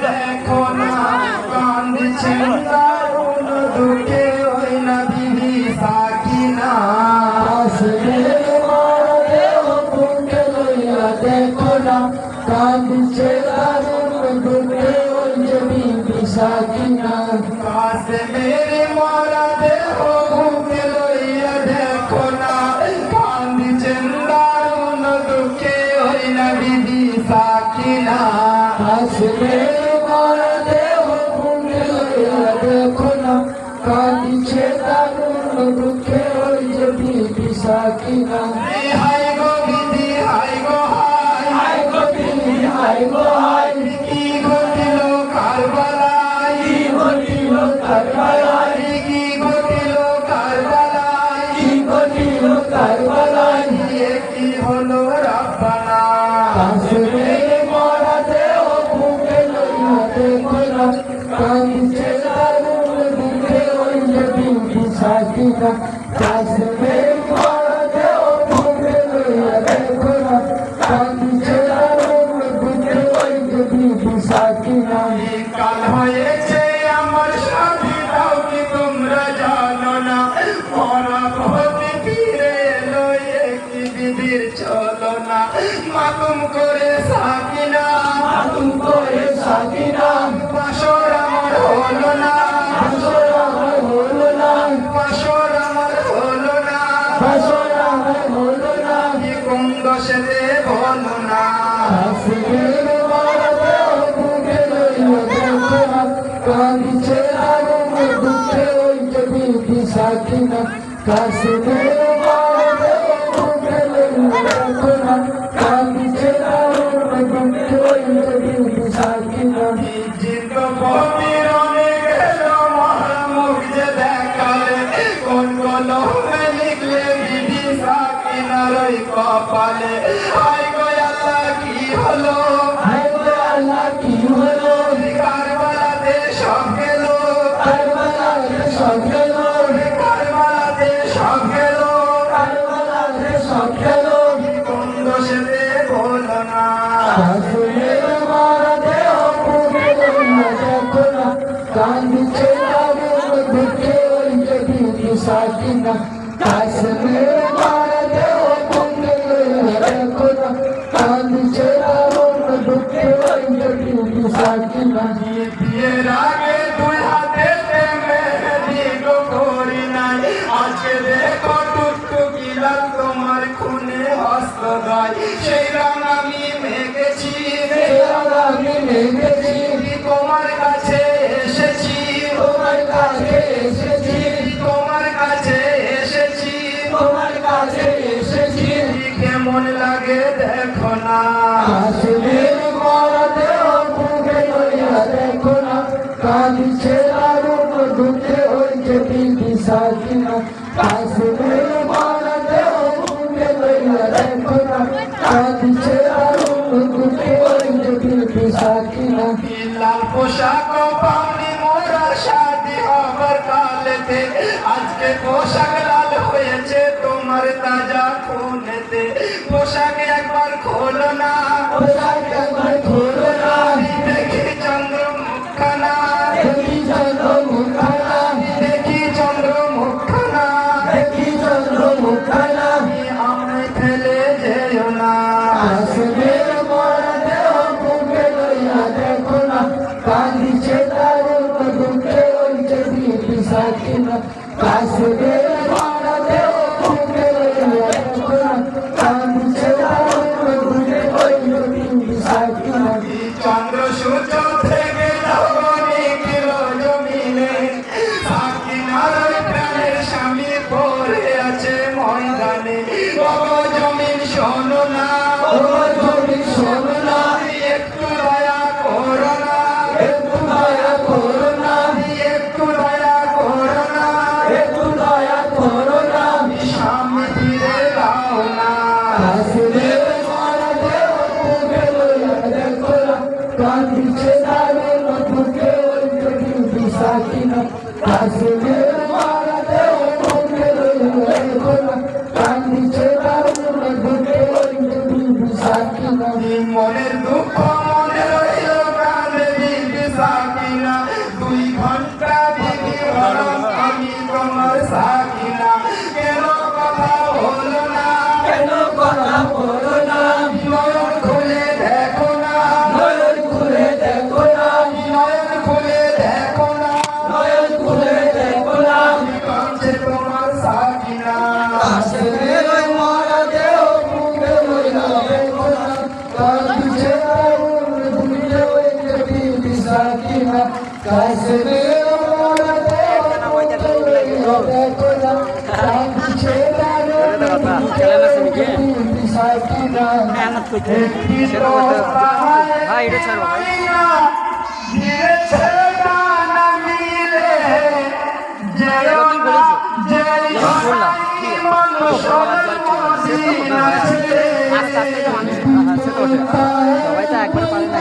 দেখো না কান্দিছেন দারুণ দুঃখে ওই না বিবি সাকিনা দেখো না কাঁদছে দারুণ দুঃখে ওই যে বিবি সাকিনা কাছে মারা কাঁদছে দারুণ দুঃখে ওই যে বিবি সাকিনা। হাই গো বিধি হাই গো হাই হায় গো বিবি হায় গো হায়। কি ঘটিল কারবালায়? কি ঘটিল কারবালায়? কি ঘটিল কারবালায়? কি ঘটিল কারবালায়? একটি হলো রাব্বানা? কাশরে মরা দেহ বুকে লইয়া দেখো না কাঁদছে দারুণ দুঃখে ওই যে বিবি সাকিনা কাশরে মরা দেহ বুকে লইয়া দেখো না কাঁদছে দারুণ দুঃখে ওই যে বিবি সাকিনা কাল হয়েছে আমার সাথী তাও কি তোমরা জানো না মরা ভূমি ফিরে এলো একটি বিধির চলো না মাতুম করে সাকিনা। আতুম করে সাকিনা। ওই কপালে হাই গো আল্লাহ কি হলো বিবি সাকিনা কাশরে মরা দেহ বুকে লইয়া দেখো না কাঁদছে দারুণ দুঃখে ওই যে বিবি সাকিনা বিয়ের আগে দুই হাতে মেহেদি গো করি নাই আজকে দেখো টুকটুকি লাল তোমার খুনে হস্ত গায় সেই রং আমি কাঁদছে দারুণ দুঃখে যে বিবি সাকিনা। কাশ্মীর মরা দেহ বুকে লইয়া দেখো না। কাঁদছে দারুণ দুঃখে যে বিবি সাকিনা। লাল পোশাক পাওনি মোরা শাদি হবার কালেতে আজকে পোশাক লাল হয়েছে তোমার তাজা খুনেতে। পোশাক একবার খোলো না। পোশাক একবার খোলো না। ময়দানে। জমিন শোনো না তুমি শোনো বিবি সাকিনা মেহনত করতে হ্যাঁ এটা ছাড়ো ভাই আস্তে আস্তে মানুষ সবাই তো একবার পারে